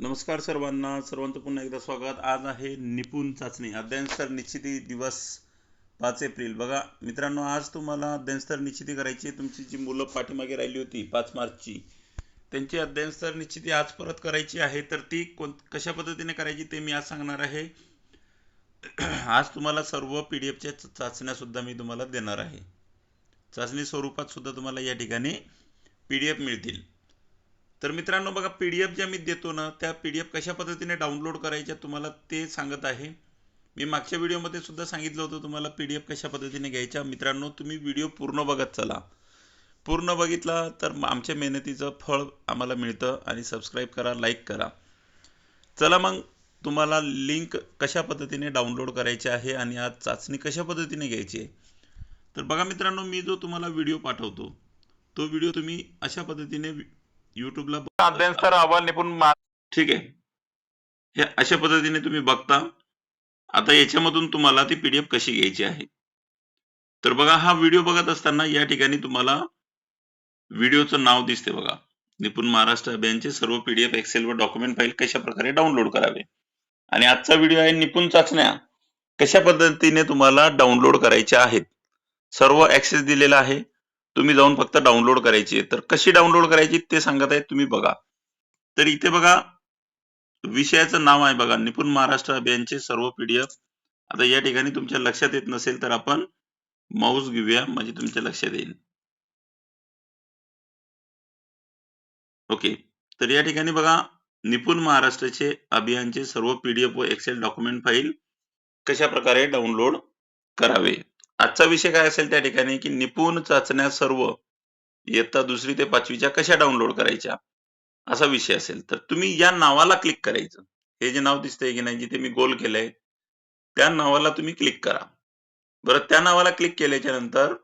नमस्कार सर्वांना सर्वांचं पुन्हा एकदा स्वागत. आज आहे निपुण चाचणी अध्ययनस्तर निश्चिती दिवस पाच एप्रिल. बघा मित्रांनो आज तुम्हाला अध्ययनस्तर निश्चिती करायची आहे. तुमची जी मुलं पाठीमागे राहिली होती पाच मार्चची त्यांची अध्ययनस्तर निश्चिती आज परत करायची आहे तर ती कोण कशा पद्धतीने करायची ते मी आज सांगणार आहे. आज तुम्हाला सर्व पी डी एफच्या चाचण्यासुद्धा मी तुम्हाला देणार आहे. चाचणी स्वरूपात सुद्धा तुम्हाला या ठिकाणी पी डी एफ मिळतील. तर मित्रांनो बघा पी डी एफ ज्या मी देतो ना त्या पी डी एफ कशा पद्धतीने डाउनलोड करायच्या तुम्हाला ते सांगत आहे. मी मागच्या व्हिडिओमध्ये सुद्धा सांगितलं होतं तुम्हाला पी डी एफ कशा पद्धतीने घ्यायच्या. मित्रांनो तुम्ही व्हिडिओ पूर्ण बघत चला. पूर्ण बघितला तर आमच्या मेहनतीचं फळ आम्हाला मिळतं आणि सबस्क्राईब करा लाईक करा. चला मग तुम्हाला लिंक कशा पद्धतीने डाउनलोड करायची आहे आणि आज चाचणी कशा पद्धतीने घ्यायची आहे. तर बघा मित्रांनो मी जो तुम्हाला व्हिडिओ पाठवतो तो व्हिडिओ तुम्ही अशा पद्धतीने यूट्यूबला अध्ययन स्तर अहवाल निपुण ठीक आहे. हे अशा पद्धतीने तुम्ही बघता. आता याच्यामधून तुम्हाला ती पीडीएफ कशी घ्यायची आहे. तर बघा हा व्हिडिओ बघत असताना या ठिकाणी तुम्हाला व्हिडिओचं नाव दिसते बघा. निपुण महाराष्ट्र अभियानचे सर्व पीडीएफ एक्सेल व डॉक्युमेंट फाईल कशा प्रकारे डाउनलोड करावे. आणि आजचा व्हिडिओ आहे निपुण चाचण्या. कशा पद्धतीने तुम्हाला डाउनलोड करायच्या आहेत. सर्व ऍक्सेस दिलेला आहे. तुम्ही जाऊन फक्त डाउनलोड करायची तर कशी डाउनलोड करायची ते सांगत आहेत तुम्ही बघा. तर इथे बघा विषयाचं नाव आहे बघा निपुण महाराष्ट्र अभियानचे सर्व पीडीएफ आता या ठिकाणी तुमच्या लक्षात येत नसेल तर आपण माऊस घेऊया म्हणजे तुमच्या लक्षात येईल. ओके. तर या ठिकाणी बघा निपुण महाराष्ट्राचे अभियानचे सर्व पीडीएफ व एक्सेल डॉक्युमेंट फाईल कशा प्रकारे डाउनलोड करावे? आजचा विषय काय असेल त्या ठिकाणी की निपुण चाचण्या सर्व इयत्ता दुसरी ते पाचवीच्या कशा डाउनलोड करायच्या असा विषय असेल. तर तुम्ही या नावाला क्लिक करायचं. हे जे नाव दिसतंय की नाही जिथे मी गोल केलंय त्या नावाला तुम्ही क्लिक करा. बरं त्या नावाला क्लिक केल्याच्यानंतर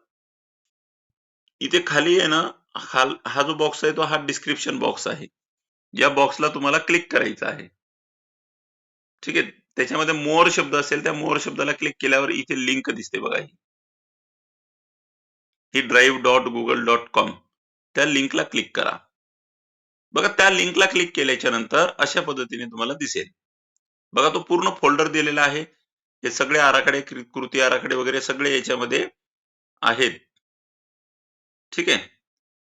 इथे खाली आहे ना हा हा जो बॉक्स आहे तो हा डिस्क्रिप्शन बॉक्स आहे. या बॉक्सला तुम्हाला क्लिक करायचं आहे. ठीक आहे? त्याच्यामध्ये मोर शब्द असेल त्या मोर शब्दाला क्लिक केल्यावर इथे लिंक दिसते बघा ही. ही drive dot Google dot com त्या लिंकला क्लिक करा. बघा त्या लिंकला क्लिक केल्याच्यानंतर अशा पद्धतीने तुम्हाला दिसेल. बघा तो पूर्ण फोल्डर दिलेला आहे. हे सगळे आराखडे कृती आराखडे वगैरे सगळे याच्यामध्ये आहेत. ठीक आहे?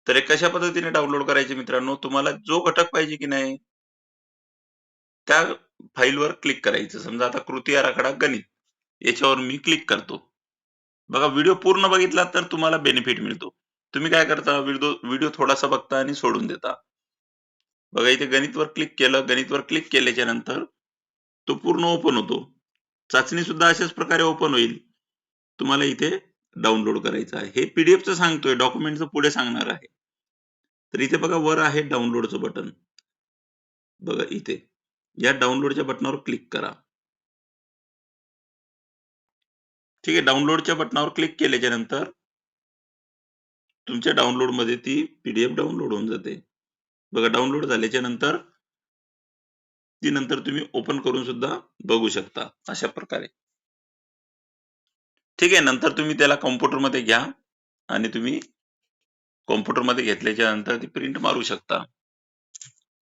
तर हे कशा पद्धतीने डाउनलोड करायचे मित्रांनो? तुम्हाला जो घटक पाहिजे की नाही त्या फाईलवर क्लिक करायचं. समजा आता कृती आराखडा गणित. याच्यावर मी क्लिक करतो. बघा व्हिडिओ पूर्ण बघितला तर तुम्हाला बेनिफिट मिळतो. तुम्ही काय करता? व्हिडिओ व्हिडिओ थोडासा बघता आणि सोडून देता. बघा इथे गणितवर क्लिक केलं. गणितवर क्लिक केल्याच्यानंतर तो पूर्ण ओपन होतो. चाचणी सुद्धा अशाच प्रकारे ओपन होईल. तुम्हाला इथे डाउनलोड करायचं आहे. हे पीडीएफचं सांगतोय. डॉक्युमेंटचं पुढे सांगणार आहे. तर इथे बघा वर आहे डाउनलोडचं बटन बघा इथे. या डाउनलोडच्या बटनावर क्लिक करा. ठीक आहे डाउनलोडच्या बटनावर क्लिक केल्याच्यानंतर तुमच्या डाउनलोडमध्ये ती पीडीएफ डाउनलोड होऊन जाते. बघा डाउनलोड झाल्याच्यानंतर ती नंतर तुम्ही ओपन करून सुद्धा बघू शकता अशा प्रकारे. ठीक आहे नंतर तुम्ही त्याला कॉम्प्युटरमध्ये घ्या आणि तुम्ही कॉम्प्युटरमध्ये घेतल्याच्या नंतर ती प्रिंट मारू शकता.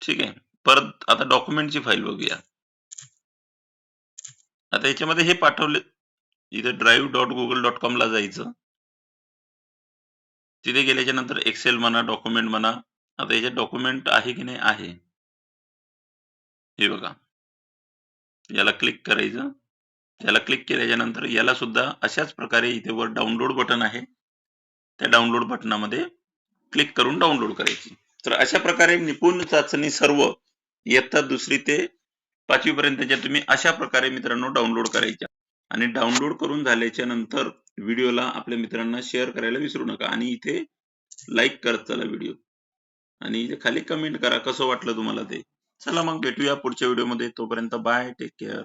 ठीक आहे परत आता डॉक्युमेंटची फाईल बघूया. आता याच्यामध्ये हे पाठवले इथे drive dot Google dot com ला जायचं. तिथे गेल्याच्यानंतर एक्सेल म्हणा डॉक्युमेंट म्हणा आता याच्यात डॉक्युमेंट आहे की नाही आहे. हे बघा. याला क्लिक करायचं. याला क्लिक केल्याच्यानंतर याला सुद्धा अशाच प्रकारे इथे वर डाउनलोड बटन आहे. त्या डाउनलोड बटनामध्ये क्लिक करून डाउनलोड करायची. तर अशा प्रकारे निपुण चाचणी सर्व इयत्ता दुसरी ते पाचवी पर्यंतच्या तुम्ही अशा प्रकारे मित्रांनो डाउनलोड करायच्या. आणि डाउनलोड करून झाल्याच्यानंतर व्हिडिओला आपल्या मित्रांना शेअर करायला विसरू नका. आणि इथे लाईक करत चला व्हिडिओ आणि इथे खाली कमेंट करा कसं वाटलं तुम्हाला ते? चला मग भेटूया पुढच्या व्हिडिओमध्ये तोपर्यंत बाय टेक केअर